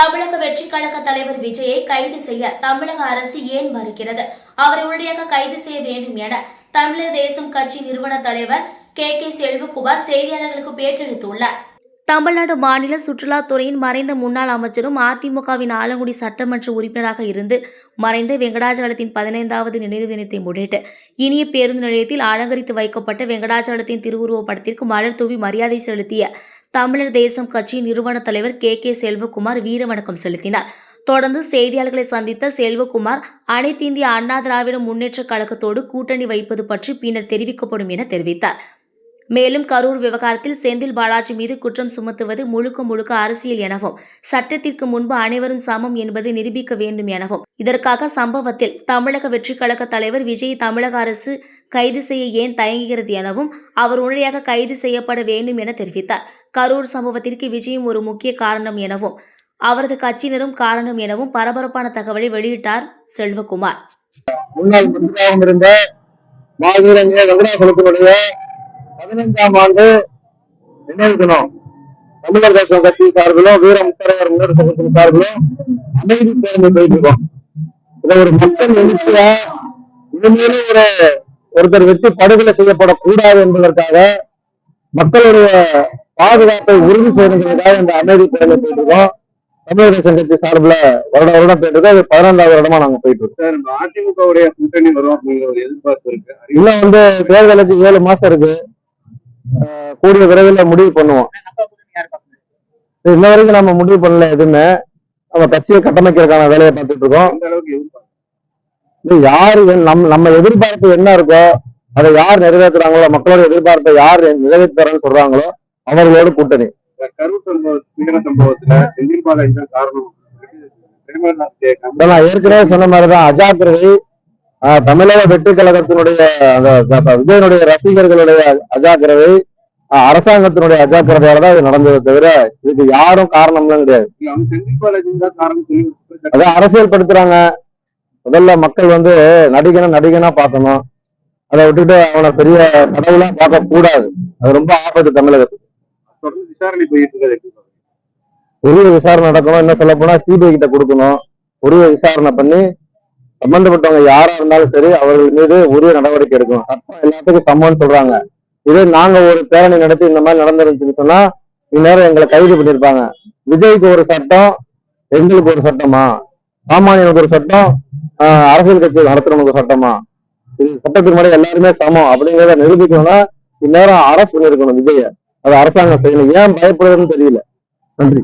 தமிழக வெற்றி கழக தலைவர் விஜயை கைது செய்ய தமிழக அரசு ஏன் மறுக்கிறது? அவரை உடனடியாக கைது செய்ய வேண்டும் என தமிழர் தேசம் கட்சி நிறுவன தலைவர் கே. கே. செல்வகுமார் செய்தியாளர்களுக்கு பேட்டியளித்துள்ளார் தமிழ்நாடு மாநில சுற்றுலாத்துறையின் மறைந்த முன்னாள் அமைச்சரும் அதிமுகவின் ஆலங்குடி சட்டமன்ற உறுப்பினராக இருந்து மறைந்த வெங்கடாச்சலத்தின் பதினைந்தாவது நினைவு தினத்தை முன்னிட்டு இனிய பேருந்து நிலையத்தில் அலங்கரித்து வைக்கப்பட்ட வெங்கடாச்சலத்தின் திருவுருவப் படத்திற்கு மலர் தூவி மரியாதை செலுத்திய தமிழர் தேசம் கட்சி நிறுவன தலைவர் கே. கே. செல்வகுமார் வீரவணக்கம் செலுத்தினார். தொடர்ந்து செய்தியாளர்களை சந்தித்த செல்வகுமார் அனைத்து இந்திய அண்ணா திராவிட முன்னேற்றக் கழகத்தோடு கூட்டணி வைப்பது பற்றி பின்னர் தெரிவிக்கப்படும் என தெரிவித்தார். மேலும் கரூர் விவகாரத்தில் செந்தில் பாலாஜி மீது குற்றம் சுமத்துவது முழுக்க முழுக்க அரசியல் எனவும் சட்டத்திற்கு முன்பு அனைவரும் சமம் என்பதை நிரூபிக்க வேண்டும் எனவும். இதற்காக சம்பவத்தில் தமிழக வெற்றிக் கழக தலைவர் விஜய் தமிழக அரசு கைது செய்ய ஏன் தயங்குகிறது எனவும் அவர் உடனடியாக கைது செய்யப்பட வேண்டும் என தெரிவித்தார். கரூர் சம்பவத்திற்கு விஜயும் ஒரு முக்கிய காரணம் எனவும் அவரது கட்சியினரும் காரணம் எனவும் பரபரப்பான தகவலை வெளியிட்டார் செல்வகுமார். முன்னாள் மந்திரியாகவும் இருந்த மாவீரன் வெங்கடாசலத்தினுடைய பதினைந்தாம் ஆண்டு நினைவு தினம் தமிழர் தேசம் கட்சி சார்பிலும் வீர முத்தரையர் முன்னேற்ற சங்கத்தின் சார்பிலும் அமைதி பேருந்து போயிட்டு இருக்கோம் இதை ஒரு மக்கள் எழுச்சியா இனிமேலும் ஒரு ஒருத்தர் வெட்டி படுகொலை செய்யப்படக்கூடாது என்பதற்காக மக்களுடைய பாதுகாப்பை உறுதி செய்யறதுக்காக இந்த அமைதி பேருந்து போயிட்டு இருக்கோம் தமிழர் தேசம் கட்சி சார்பில் வருட வருடம் போயிட்டு இருக்கோம் இது பதினைந்தாவது வருடமா நாங்க போயிட்டு இருக்கோம் சார் அதிமுகவுடைய கூட்டணி வரும் அப்படிங்கிற ஒரு எதிர்பார்ப்பு இருக்கு. இன்னும் வந்து தேர்தலுக்கு ஏழு மாசம் இருக்கு. கூடிய விரைவில் முடிவு பண்ணுவோம். இன்ன வரைக்கும் நம்ம முடிவு பண்ணல எதுவுமே. நம்ம கட்சியை கட்டமைக்கிறதுக்கான வேலையை பார்த்துட்டு இருக்கோம். யாரு நம்ம நம்ம எதிர்பார்ப்பு என்ன இருக்கோ அதை யார் நிறைவேற்றுறாங்களோ மக்களோட எதிர்பார்ப்பை யார் நிறைவேற்றுறான்னு சொல்றாங்களோ அவர்களோட கூட்டணி. கரூர் சம்பவ சம்பவத்துல செந்தில் பாலாஜி தான் காரணம் நான் ஏற்கனவே சொன்ன மாதிரிதான் அஜாக்கிரதை தமிழக வெற்றி கழகத்தினுடைய விஜயனுடைய ரசிகர்களுடைய அஜாக்கிரதை அரசாங்கத்தினுடைய அஜாக்கிரதையால தான் இது நடந்தது தவிர இதுக்கு யாரும் காரணம்லாம் கிடையாது. காரணம் அதை அரசியல் படுத்துறாங்க முதல்ல மக்கள் வந்து நடிகனை நடிகனா பார்க்கணும். அதை விட்டுட்டு அவனை பெரிய கடவுளா பார்க்க கூடாது அது ரொம்ப ஆபத்து தமிழகத்துக்கு. தொடர்ந்து விசாரணை போயிட்டு இருக்கிறது உரிய விசாரணை நடக்கணும். என்ன சொல்ல போனா சிபிஐ கிட்ட கொடுக்கணும். உரிய விசாரணை பண்ணி சம்பந்தப்பட்டவங்க யாரா இருந்தாலும் சரி அவர்கள் மீது உரிய நடவடிக்கை எடுக்கணும். சட்டம் எல்லாத்துக்கும் சமம்னு சொல்றாங்க. இதே நாங்க ஒரு பேரணி நடத்தி இந்த மாதிரி நடந்துருந்துச்சுன்னு சொன்னா இந்நேரம் எங்களை கைது பண்ணிருப்பாங்க விஜய்க்கு ஒரு சட்டம் எங்களுக்கு ஒரு சட்டமா? சாமானியனுக்கு ஒரு சட்டம் ஆஹ் அரசியல் கட்சி நடத்துறவனுக்கு ஒரு சட்டமா? இது சட்டத்துக்கு முன்னாடி எல்லாருமே சமம். அப்படிங்கிறத நிரூபிக்கணும்னா இந்நேரம் அரசு பண்ணிருக்கணும் விஜய. அது அரசாங்கம் செய்யணும். ஏன் பயப்படுதுன்னு தெரியல. நன்றி.